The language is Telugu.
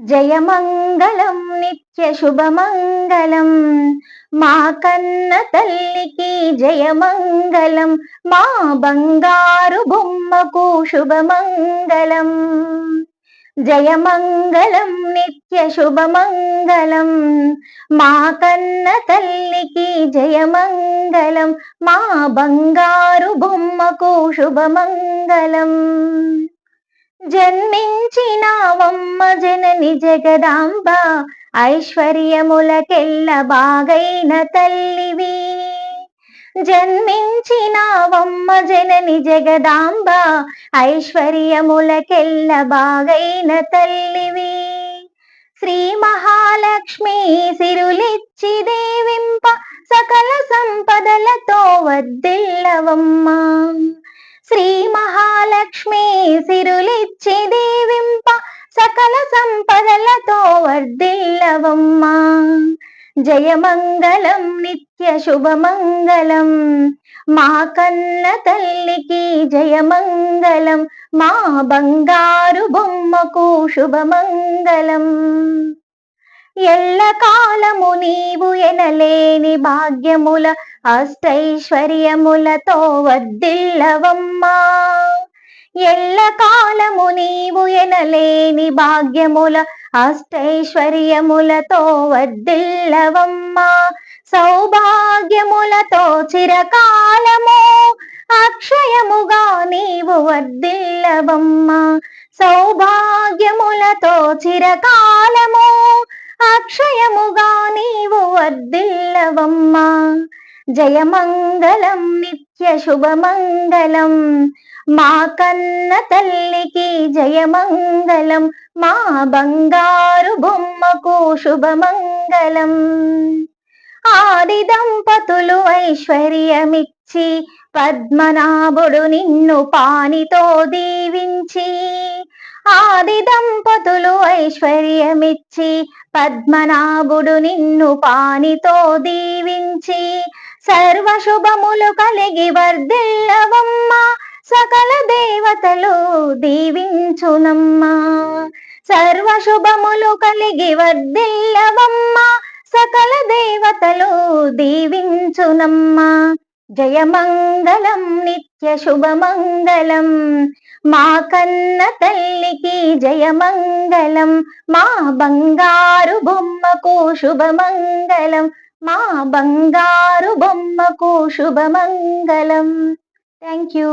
జయమంగళం నిత్య శుభమంగళం. మా కన్న తల్లికి జయమంగళం మా బంగారు బొమ్మకు శుభమంగళం. జయమంగళం నిత్య శుభమంగళం. మా కన్న తల్లికి జయమంగళం మా బంగారు బొమ్మకు శుభమంగళం. జన్మించినావమ్మ జనని జగదాంబ ఐశ్వర్యములకెల్ల బాగైన తల్లివి. జన్మించినావమ్మ జనని జగదాంబ ఐశ్వర్యములకెల్ల బాగైన తల్లివి. శ్రీ మహాలక్ష్మి సిరులిచ్చి దేవింప సకల సంపదలతో వద్దిల్లవమ్మా. శ్రీ మహాలక్ష్మి సిరులిచ్చి దీవింప సకల సంపదలతో వర్దిల్లవమ్మా జయమంగళం నిత్య శుభమంగళం. మా కన్న తల్లికి జయమంగళం. మా బంగారు బొమ్మకు శుభమంగళం. ఎల్ల కాలము నీ భాగ్యముల అష్టైశ్వర్యములతో వర్దిల్లవమ్మా ఎల్ల కాలము నీవు ఎనలేని భాగ్యముల అష్టైశ్వర్యములతో వర్దిల్లవమ్మా సౌభాగ్యములతో చిరకాలము అక్షయముగా నీవు వర్దిల్లవమ్మా సౌభాగ్యములతో చిరకాలము జయమంగళం నిత్య శుభమంగళం. మా కన్న తల్లికి జయమంగళం మా బంగారు బొమ్మకు శుభమంగళం. ఆది దంపతులు ఐశ్వర్యమిచ్చి పద్మనాభుడు నిన్ను పానితో దీవించి. ఆది దంపతులు ఐశ్వర్యమిచ్చి పద్మనాభుడు నిన్ను పానితో దీవించి. సర్వ శుభములు కలిగి వర్ధిల్లవమ్మ. సకల దేవతలు దీవించునమ్మా. సర్వ శుభములు కలిగి వర్ధిల్లవమ్మ. సకల దేవతలు దీవించునమ్మా. జయమంగళం నిత్య శుభమంగళం మా కన్న తల్లికి జయమంగళం. మా బంగారు బొమ్మకు శుభమంగళం. మా బంగారు బొమ్మకు శుభమంగళం. Thank you